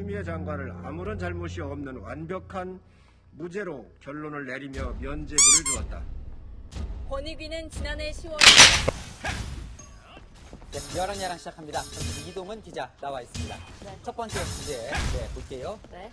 추미애 장관을 아무런 잘못이 없는 완벽한 무죄로 결론을 내리며 면죄부를 주었다. 권익위는 지난해 10월 네, 열한 야랑 시작합니다. 그럼 이동은 기자 나와 있습니다. 네. 첫 번째 주제 네, 볼게요. 네,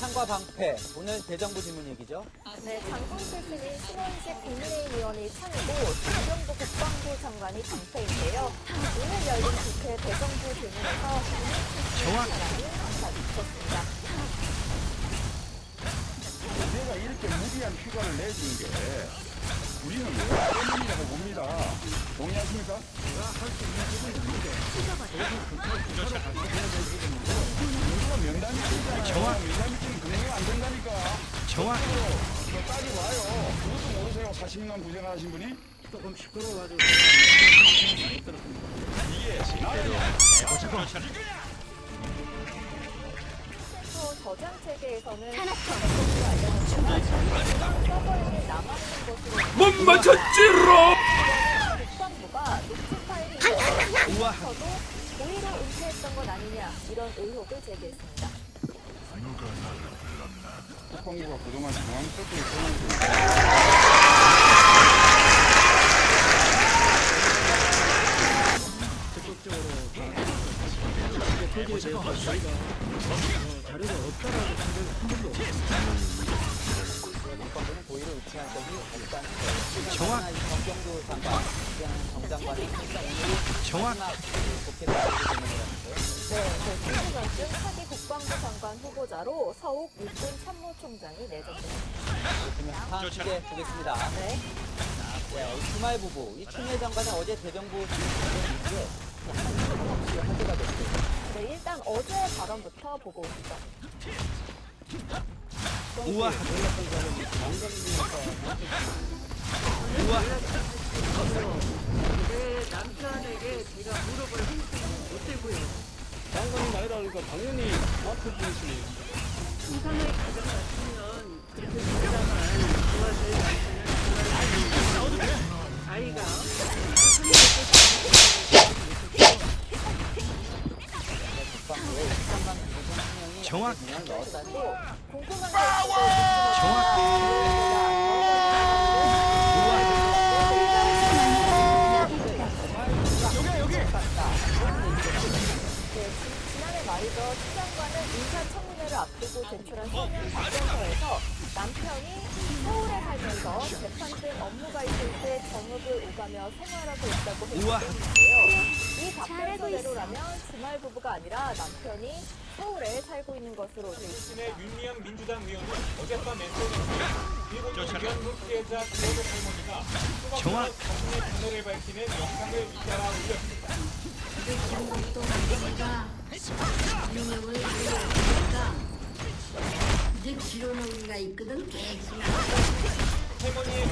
창과 방패 오늘 대정부 질문 얘기죠. 네 장군 출신인 신원식 국민의힘 의원이 창이고 정경부 국방부 장관이 방패인데요. 오늘 열린 국회 대정부 질문에서 출 내준 게 우리는 왜 때문이라고 봅니다. 동의하십니까? 누가 면담이 되잖아요. 정확. 면담이 지금 근무가 안 된다니까. 정확. 저 딸이 와요. 그것도 모르세요. 40년 고생하신 분이? 조금 시끄러워가지고. 또 저장 체계에서는 못 맞췄지로 국방부가 녹취 파일이 있어서도 고의로 은폐했던 건 아니냐 이런 의혹을 제기했습니다. 국방부가 그동안 중앙 서쪽에 전화를 국방부는 고의로 의치한 적이 없다는 거. 정확. 정경도 장관, 그냥 정 장관이 일단 오늘 정확. 네, 그 김수전쯤 차기 국방부 장관 후보자로 서욱 육군 참모총장이 내정됐습니다. 그러면 다음 주제 보겠습니다. 네, 네, 이 주말 부부, 이 추미애 장관은 어제 대정부 이후에 약간 없이 화제가 됐어요. 네, 일단 어제 발언부터 보고 오시죠. 우와. 그러니까 기본 성명이 정확. 있어도 말이죠. 추장관은 인사청문회를 앞두고 제출한 서면 답변서에서 남편이 서울에 살면서 재판 등 업무가 있을 때 정읍을 오가며 생활하고 있다고 했는데요. 이 답변서대로라면 주말 부부가 아니라 남편이 서울에 살고 있는 것으로 돼 있습니다. 의 윤미향 민주당 의원은 어젯밤 SNS에 일본 위안부 피해자 김호동 할머니가 수갑과 자신의 분노를 밝히는 영상을 잇따라 올렸습니다. 기록하기가 있거든 계속 할머니의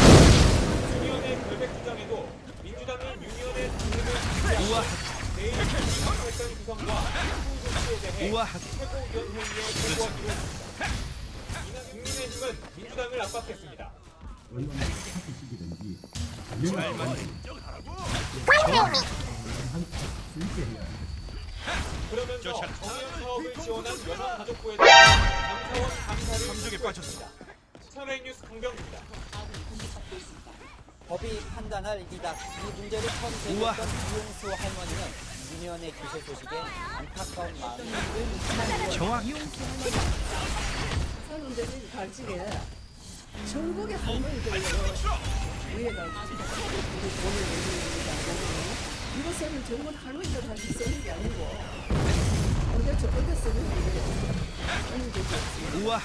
유니언의 결백 주장에도 민주당은 유니언의 당력을 지지하고 내일 비상결단 구성과 후보 조치에 대해 최고위원회의에 보고하기로 했습니다. 이날 국민의힘은 민주당을 압박했습니다. 그러면서 정의연 사업을 지원한 여성 가족부에도 감사원 감사를 요구했습니다. 차례 뉴스 강병입니다. 법이 판단할 일이다. 이 문제를 처음 제기했던 이용수 할머니는 유니언의 기세 소식에 안타까운 마음을 사람들이 갈지게 전국의 할머니들로 위에가 우리 돈을 내는 일 이 이것은 전국 할머니들한테 쓰는 게 아니고 어디서 어디 쓰는 되지 않습니다.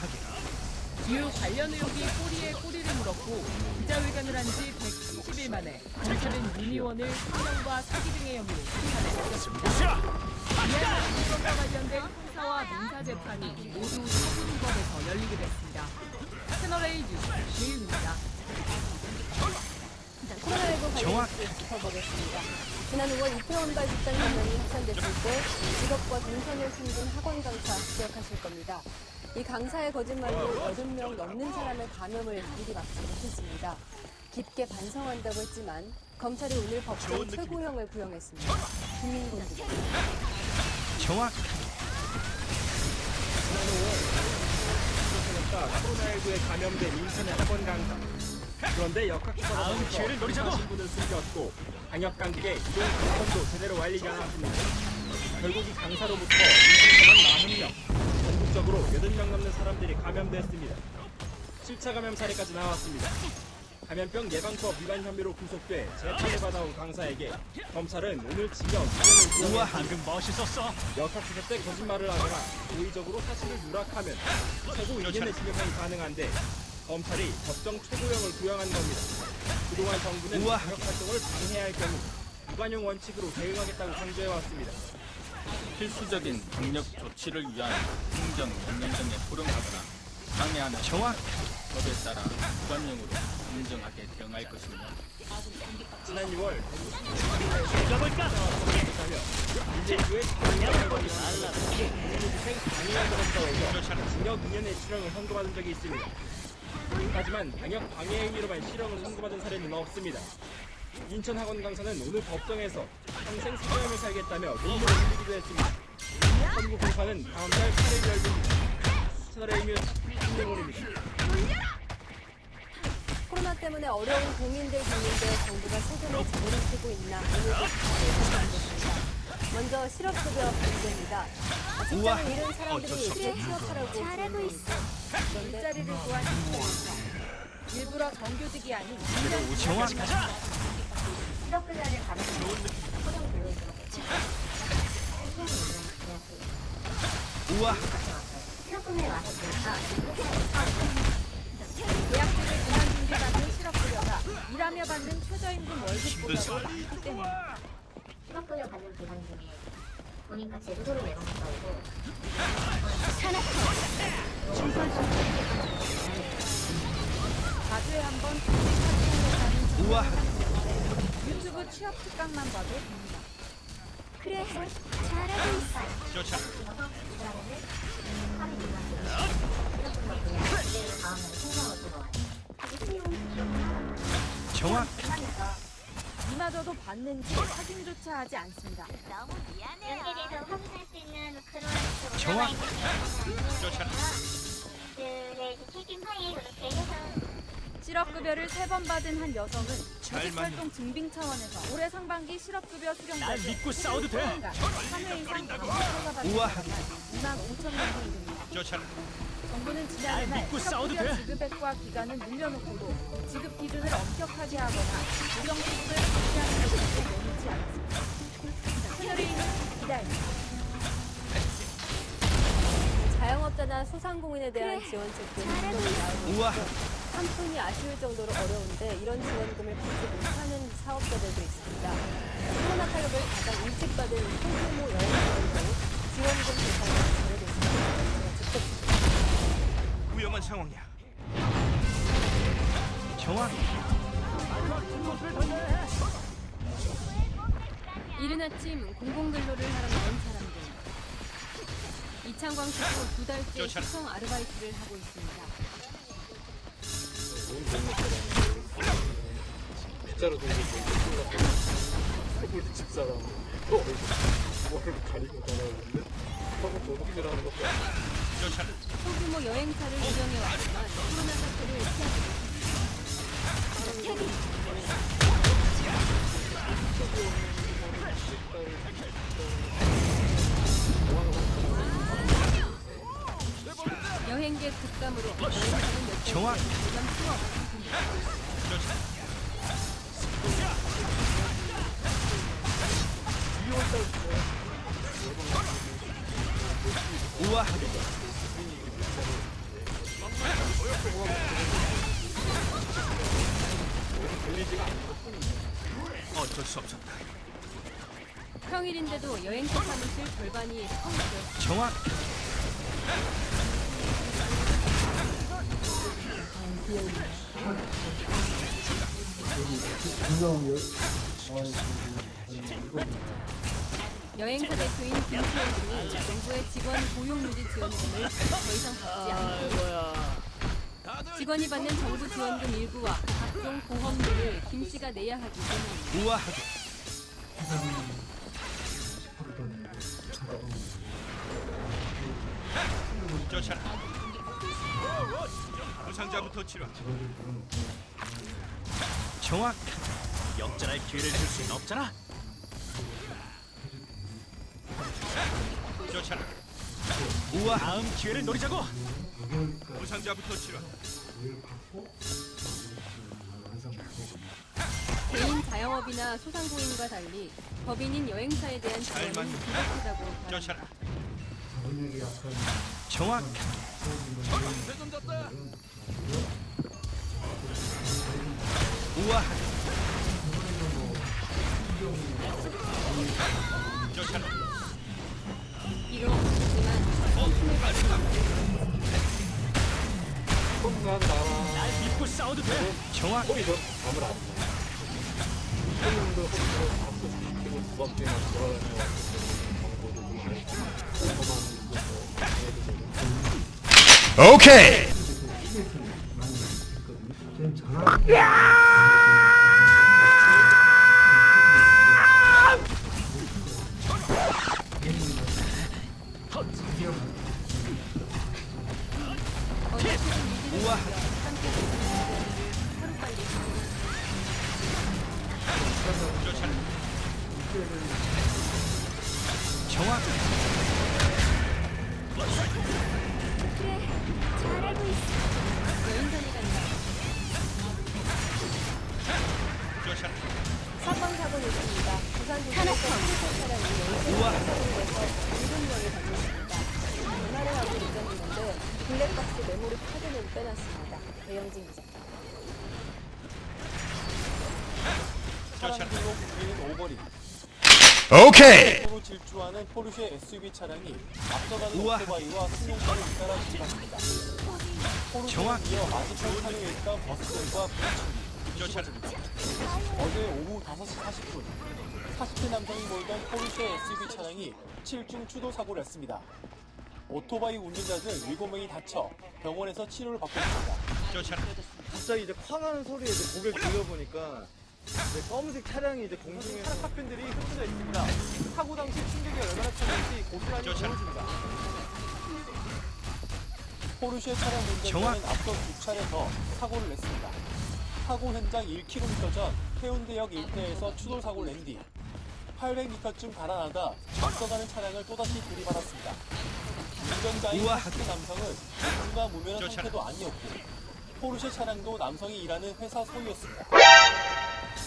유 관련 의혹이 꼬리에 꼬리를 물었고 기자회견을 한 지 170일 만에 검찰은 윤 의원을 사명과 사기 등의 혐의로 수사를 했습니다. 이해한 사건과 관련된 형사와 민사 재판이 모두 서부지법에서 열리게 됐습니다. 채널A 뉴스 김혜윤입니다. 코로나19 관련 뉴스 짚어보겠습니다. 지난 5월 이태원발 집단 사건이 확산됐을 때 직업과 동선을 숨긴 학원 강사 기억하실 겁니다. 이 강사의 거짓말로 80명 넘는 사람의 감염을 미리 막지 못했습니다. 깊게 반성한다고 했지만 검찰이 오늘 법정 최고형을 구형했습니다. 김민곤 기자. 코로나19에 감염된 인천의 학원 강사. 그런데 역학조사가 기회를 노리자고 신분을 숨겼고 방역 당국의 이동 공권도 제대로 알리지 않았습니다. 결국 이 강사로부터 인천에만 40명, 전국적으로 80명 넘는 사람들이 감염됐습니다. 7차 감염 사례까지 나왔습니다. 감염병 예방법 위반 혐의로 구속돼 재판을 받아온 강사에게 검찰은 오늘 징역 2년을 구형했습니다. 방금 멋있었어. 역학수사 때 거짓말을 하거나 고의적으로 사실을 누락하면 최고 2년의 징역이 가능한데 검찰이 법정 최고형을 구형한 겁니다. 그동안 정부는 방역 활동을 방해할 경우 무관용 원칙으로 대응하겠다고 강조해왔습니다. 필수적인 방역 조치를 위한 행정 명령등에 불응하거나 방해하는 법에 따라 무관용으로 인정하게 대응할 것입니다. 지난 6월 읽어볼까? 민주주의 장애를 걸리는 국민의생 방해한다로서 징역 2년의 실형을 선고받은 적이 있습니다. 하지만 방역 방해 행위로만 실형을 선고받은 사례는 없습니다. 인천 학원 강사는 오늘 법정에서 평생 사형을 살겠다며 눈물을 흘리기도 했습니다. 선고 공판은 다음 달 8일 열립니다. 의미 김명훈입니다. 코로나 때문에 어려운 국민들 겪는데 정부가 세금을 쓰고 있나 오늘도 자세히 먼저 실업급여 문제입니다. 직장을 잃은 사람들이 실에 취업하라고 잘하고 있어. 일자리를 구한 학생에서 일부러 정규직이 아닌 1년 계약직을 그만둔 뒤 받는 실업급여가 일하며 받는 최저임금 월급보다도 많기 때문에 실업급여 받는 기간 중에 보니까 제주도를 내려갔다 오고 가주에 한번 정부 유튜브 취업 특강만 봐도 됩니다. 그래 잘하고 있어 이마저도 받는지 확인조차 하지 않습니다. 여기에 대해서 확인할 수 있는 그런 정확 그들의 책임하에 그렇게 해서 실업급여를 세 번 받은 한 여성은 조직활동 증빙 차원에서 올해 상반기 실업급여 수령자들 믿고 싸워도 돼. 3회 이상 강제처가 받는 사람만 2만 5천 명이 이릅니다. 정부는 지난해 말 실업급여 지급액과 기간을 늘려놓고도 지급 기준을 엄격하게 하거나 고정 수급을 방치하는 것을 내놓지 않았습니다. 채널A는 기다립니다. 자영업자나 소상공인에 대한 지원책들이 지금 나오고 있고 한 푼이 아쉬울 정도로 어려운데 이런 지원금을 받지 못하는 사업자들도 있습니다. 코로나 타격을 가장 일찍 받은 소규모 여행사들도 지원금 대상이 제외돼 있습니다. 위험한 상황이야. 이른 아침 공공근로를 하러 나온 사람들. 이창광 씨도 두 달째 시청 아르바이트를 하고 있습니다. 빗자루 들고 우리 집사람 뭐를 가리고 다녔는데 하고 도둑질하는 것도 소규모 여행사를 운영해 왔지만 코로나 사태를 피하지 여행객 급감으로 여행사는 몇 정확 부담 수업 어쩔 수 없었다. 평일인데도 여행사 사무실 절반이 텅 비어 정확. 여 행사 대표인 김수현 씨는 정부의 직원 고용 유지 지원금을 더 이상 받지 않는다. 직원이 받는 정부 지원금 일부와 각종 보험료를 김 씨가 내야 하기 때문입니다. 우아하게. 쫓아라. 부상자부터 치료. 정확 역전할 기회를 줄 수는 없잖아 쫓아라. 우아 다음 기회를 노리자고. 부상자부터 치료 개인 자영업이나 소상공인과 달리 법인인 여행사에 대한 지원은 맞는 부족하다고. 쫓아라. 정확 우아하게 쫓아라 이로 없지만 힘을 받 는난 나라 날 믿고 싸워도 돼 정확 꼬리 저 잠을 안 자. 손님도 허리로 밥도 시키고 두 바퀴나 돌아다니고 정보도 좀 알고 저만 오케이 어느 우와. 위기를 함께 하루빨리 쫓아라 정확 여행선이 간다. 쫓아라 사건 사고 뉴스입니다. 부산 도시에서 우와. 빼놨습니다. 배영진 기자. 쫓아라 오버리 오케이 질주하는 포르쉐 SUV 차량이 앞서가는 우와. 오토바이와 승용차를 잇따라 지나갑니다. 정확. 포르쉐는 이어 마주쳐 차량에 있던 버스들과 쫓아라 어제 오후 5시 40분 40대 남성이 몰던 포르쉐 SUV 차량이 7중 추돌 사고를 했습니다. 오토바이 운전자들 7명이 다쳐 병원에서 치료를 받고 있습니다. 쫓아라 갑자기 이제 쾅 하는 소리에 이제 고개를 돌려보니까 이제 검은색 차량이 이제 공중에 차량 파편들이 흩어져 있습니다. 사고 당시 충격이 얼마나 컸는지 고스란히 쫓아라. 보여줍니다. 포르쉐 차량. 운전자는 앞서 두 차례 더 사고를 냈습니다. 사고 현장 1km 전 해운대역 일대에서 추돌 사고를 낸 뒤 800m쯤 달아나다 앞서가는 차량을 또다시 들이받았습니다. 운전자인 우와. 40대 남성은 누군가 무면한 쫓아라. 상태도 아니었고 포르쉐 차량도 남성이 일하는 회사 소유였습니다.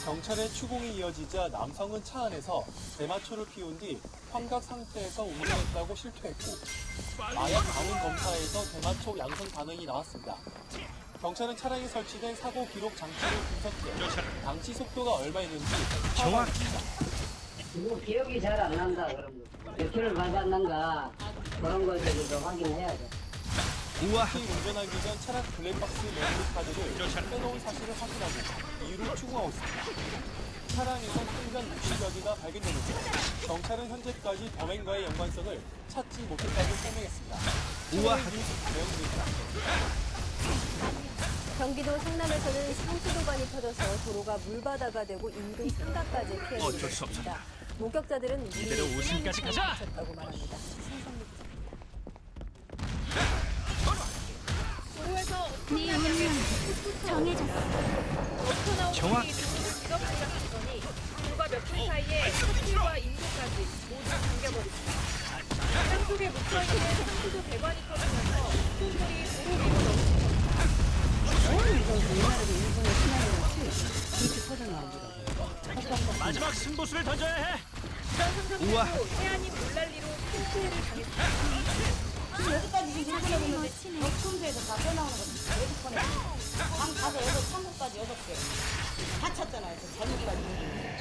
경찰의 추궁이 이어지자 남성은 차 안에서 대마초를 피운 뒤 환각 상태에서 운전했다고 실토했고 마약 반응 검사에서 대마초 양성 반응이 나왔습니다. 경찰은 차량에 설치된 사고 기록 장치를 분석해 당시 속도가 얼마였는지. 뭐 기억이 잘 안 난다 그러면 몇 킬로 밟았는가 그런 거 저기도 확인해야 돼. 우아 특히 운전하기 전 차량 블랙박스 메모리 카드를 빼놓은 사실을 확인하고 이유를 추궁하고 있습니다. 차량에서 통장 60여개가 발견되면서 경찰은 현재까지 범행과의 연관성을 찾지 못했다고 설명했습니다. 우와. 내용입니다. 경기도 성남에서는 상수도관이 터져서 도로가 물바다가 되고 인근 상가까지 피해를 어쩔 수 없었다. 입었습니다. 목격자들은 이대로 우승까지 가자. 다고 말합니다. 네 운명 정해졌어. 정확. 불과 몇분 사이에 서울과 인도까지 모두 잠겨버렸습니다. 땅 속에 묻혀있는 상수도 배관이 터지면서 콧물이 도로 위로 넘칩니다. 마지막 승부수를 던져야 해 우와. 해안이 물난리로 큰 피해를 당했습니다. 여기까지 지금 들어오는 데 덕분에서 다 떠나오는 거 여섯 번에 방 가서 여섯 창고까지 여섯 개. 다 찼잖아요. 잘못 가지고.